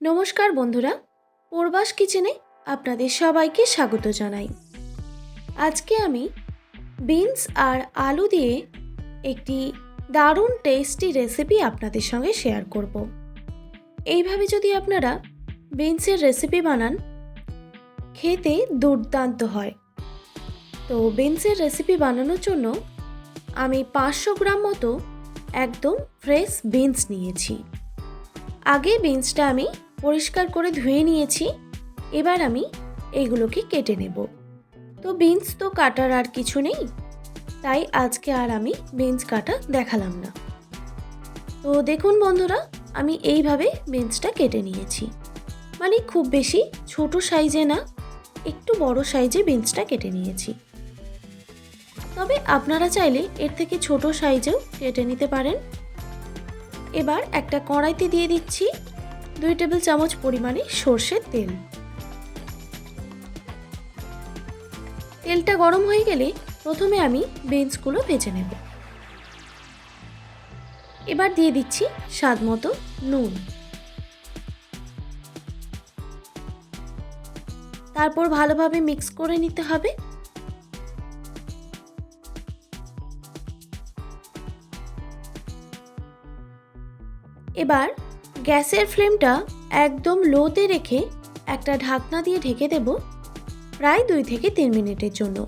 নমস্কার বন্ধুরা, পূর্বাস কিচেনে আপনাদের সবাইকে স্বাগত জানাই। আজকে আমি বিনস আর আলু দিয়ে একটি দারুণ টেস্টি রেসিপি আপনাদের সঙ্গে শেয়ার করব। এইভাবে যদি আপনারা বিনসের রেসিপি বানান, খেতে দুর্দান্ত হয়। তো বিনসের রেসিপি বানানোর জন্য আমি পাঁচশো গ্রাম মতো একদম ফ্রেশ বিনস নিয়েছি। আগে বিনসটা আমি পরিষ্কার করে ধুয়ে নিয়েছি। এবার আমি এগুলোকে কেটে নেব। তো বিনস তো কাটার আর কিছু নেই, তাই আজকে আর আমি বিনস কাটা দেখালাম না। তো দেখুন বন্ধুরা, আমি এইভাবে বিনসটা কেটে নিয়েছি। মানে খুব বেশি ছোট সাইজে না, একটু বড় সাইজে বিনসটা কেটে নিয়েছি। তবে আপনারা চাইলে এর থেকে ছোট সাইজেও কেটে নিতে পারেন। এবার একটা কড়াইতে দিয়ে দিচ্ছি দুই টেবিল চামচ পরিমাণে সর্ষের তেল। তেলটা গরম হয়ে গেলে প্রথমে আমি বিনসগুলো ভেজে নেব। এবার দিয়ে দিচ্ছি স্বাদ মতো নুন। তারপর ভালোভাবে মিক্স করে নিতে হবে। এবার গ্যাসের ফ্লেমটা একদম লোতে রেখে একটা ঢাকনা দিয়ে ঢেকে দেব প্রায় দুই থেকে তিন মিনিটের জন্য।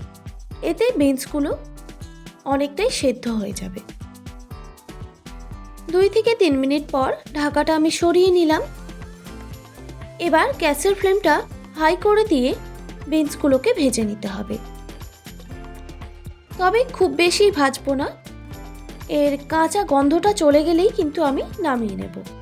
এতে বিনসগুলো অনেকটাই সেদ্ধ হয়ে যাবে। দুই থেকে তিন মিনিট পর ঢাকাটা আমি সরিয়ে নিলাম। এবার গ্যাসের ফ্লেমটা হাই করে দিয়ে বিনসগুলোকে ভেজে নিতে হবে। তবে খুব বেশি ভাজবো না। এর কাঁচা গন্ধটা চলে গেলেই কিন্তু আমি নামিয়ে নেব।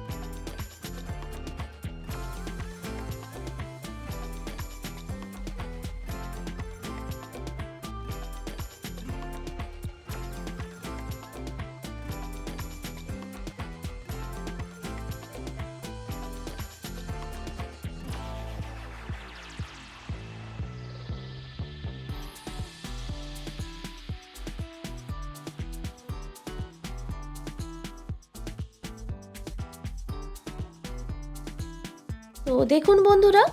তো দেখুন বন্ধুরা,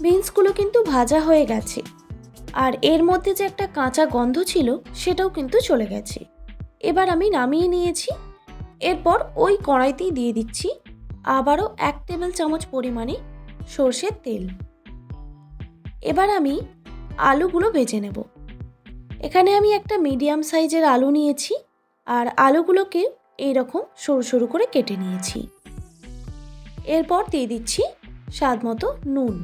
বিনসগুলো কিন্তু ভাজা হয়ে গেছে। আর এর মধ্যে যে একটা কাঁচা গন্ধ ছিল, সেটাও কিন্তু চলে গেছে। এবার আমি নামিয়ে নিয়েছি। এরপর ওই কড়াইতেই দিয়ে দিচ্ছি আবারও এক টেবিল চামচ পরিমাণে সর্ষের তেল। এবার আমি আলুগুলো ভেজে নেব। এখানে আমি একটা মিডিয়াম সাইজের আলু নিয়েছি আর আলুগুলোকে এইরকম সরু সরু করে কেটে নিয়েছি। এরপর দিয়ে দিচ্ছি স্বাদ মতো নুন।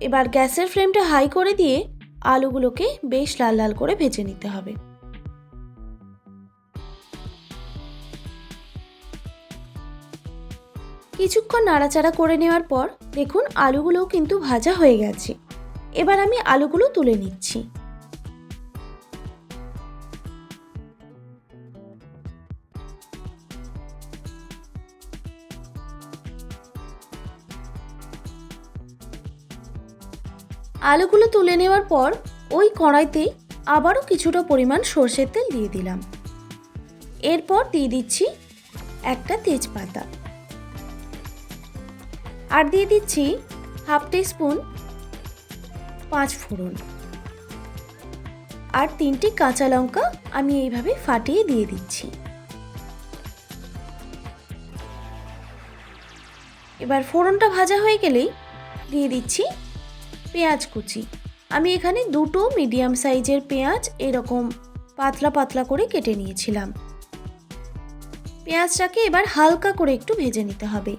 এবার গ্যাসের ফ্লেমটা হাই করে দিয়ে আলুগুলোকে বেশ লাল লাল করে ভেজে নিতে হবে। কিছুক্ষণ নাড়াচাড়া করে নেওয়ার পর দেখুন আলুগুলোও কিন্তু ভাজা হয়ে গেছে। এবার আমি আলুগুলো তুলে নিচ্ছি। আলুগুলো তুলে নেওয়ার পর ওই কড়াইতে আবারও কিছুটা পরিমাণ সর্ষের তেল দিয়ে দিলাম। এরপর দিয়ে দিচ্ছি একটা তেজপাতা। আর দিয়ে দিচ্ছি হাফ স্পুন পাঁচ ফোড়ন। আর তিনটি কাঁচা লঙ্কা আমি এইভাবে ফাটিয়ে দিয়ে দিচ্ছি। এবার ফোড়নটা ভাজা হয়ে গেলেই দিয়ে দিচ্ছি পেঁয়াজ কুচি। আমি এখানে দুটো মিডিয়াম সাইজের পেঁয়াজ এরকম পাতলা পাতলা করে কেটে নিয়েছিলাম। পেঁয়াজটাকে এবার হালকা করে একটু ভেজে নিতে হবে।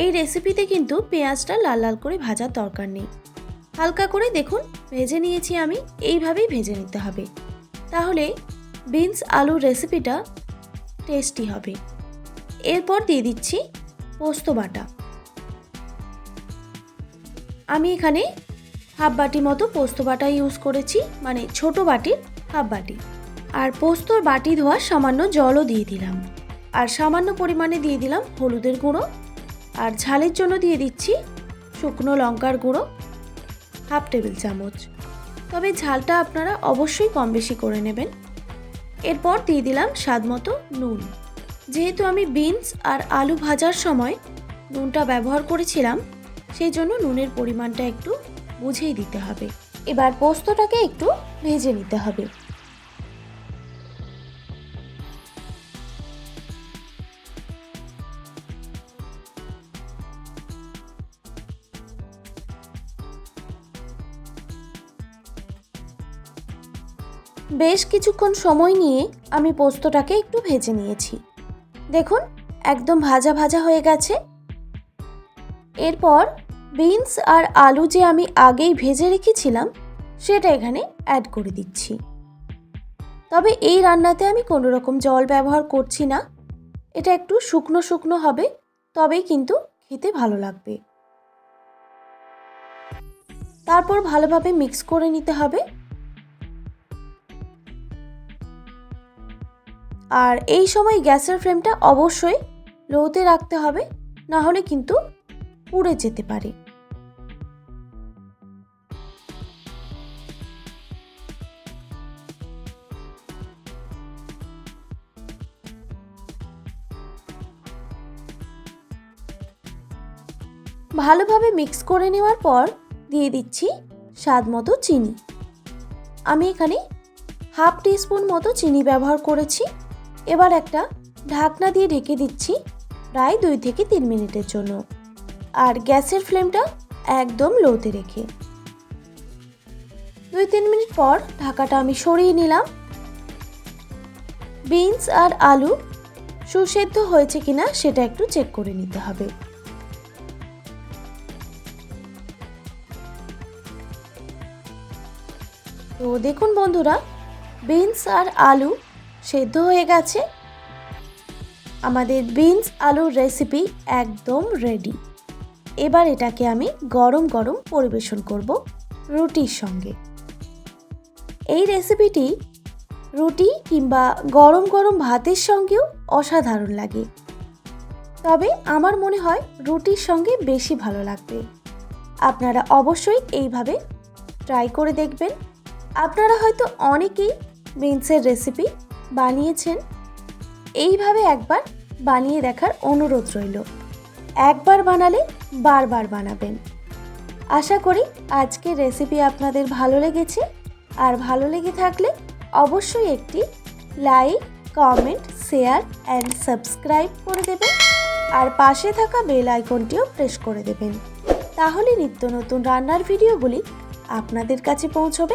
এই রেসিপিতে কিন্তু পেঁয়াজটা লাল লাল করে ভাজার দরকার নেই। হালকা করে দেখুন, ভেজে নিয়েছি আমি, এইভাবেই ভেজে নিতে হবে। তাহলে বিনস আলুর রেসিপিটা টেস্টি হবে। এরপর দিয়ে দিচ্ছি পোস্ত বাটা। আমি এখানে হাফ বাটি মতো পোস্ত বাটা ইউজ করেছি মানে ছোট বাটির হাফ বাটি। আর পোস্তর বাটি ধোয়া সামান্য জলও দিয়ে দিলাম। আর সামান্য পরিমাণে দিয়ে দিলাম হলুদের গুঁড়ো। আর ঝালের জন্য দিয়ে দিচ্ছি শুকনো লঙ্কার গুঁড়ো, হাফ টেবিল চামচ। তবে ঝালটা আপনারা অবশ্যই কম বেশি করে নেবেন। এরপর দিয়ে দিলাম স্বাদ মতো নুন। যেহেতু আমি বিনস আর আলু ভাজার সময় নুনটা ব্যবহার করেছিলাম, সেই জন্য নুনের পরিমাণটা একটু বুঝেই দিতে হবে। এবার পোস্তটাকে একটু ভেজে নিতে হবে। বেশ কিছুক্ষণ সময় নিয়ে আমি পোস্তটাকে একটু ভেজে নিয়েছি। দেখুন, একদম ভাজা ভাজা হয়ে গেছে। এরপর বিনস আর আলু যে আমি আগেই ভেজে রেখেছিলাম, সেটা এখানে অ্যাড করে দিচ্ছি। তবে এই রান্নাতে আমি কোনো রকম জল ব্যবহার করছি না। এটা একটু শুকনো শুকনো হবে, তবেই কিন্তু খেতে ভালো লাগবে। তারপর ভালোভাবে মিক্স করে নিতে হবে। আর এই সময় গ্যাসের ফ্লেমটা অবশ্যই লোতে রাখতে হবে না হলে কিন্তু পুড়ে যেতে পারে। ভালোভাবে মিক্স করে নেওয়ার পর দিয়ে দিচ্ছি স্বাদ মতো চিনি। আমি এখানে হাফ টিস্পুন মতো চিনি ব্যবহার করেছি। এবার একটা ঢাকনা দিয়ে ঢেকে দিচ্ছি প্রায় দুই থেকে তিন মিনিটের জন্য। আর গ্যাসের ফ্লেমটা একদম লোতে রেখে। দুই তিন মিনিট পর ঢাকাটা আমি সরিয়ে নিলাম। বিনস আর আলু সুসেদ্ধ হয়েছে কিনা সেটা একটু চেক করে নিতে হবে। দেখুন বন্ধুরা, বিনস আর আলু সেদ্ধ হয়ে গেছে। আমাদের বিনস আলুর রেসিপি একদম রেডি এবার এটাকে আমি গরম গরম পরিবেশন করব রুটির সঙ্গে। এই রেসিপিটি রুটি কিংবা গরম গরম ভাতের সঙ্গেও অসাধারণ লাগে। তবে আমার মনে হয় রুটির সঙ্গে বেশি ভালো লাগবে। আপনারা অবশ্যই এইভাবে ট্রাই করে দেখবেন। আপনারা হয়তো অনেকেই বিনসের রেসিপি বানিয়েছেন। এইভাবে একবার বানিয়ে দেখার অনুরোধ রইল। একবার বানালে বারবার বানাবেন। আশা করি আজকের রেসিপি আপনাদের ভালো লেগেছে। আর ভালো লেগে থাকলে অবশ্যই একটি like, comment, share and subscribe করে দেবেন। আর পাশে থাকা বেল আইকনটিও প্রেস করে দেবেন। তাহলে নিত্য নতুন রান্নার ভিডিওগুলি আপনাদের কাছে পৌঁছবে।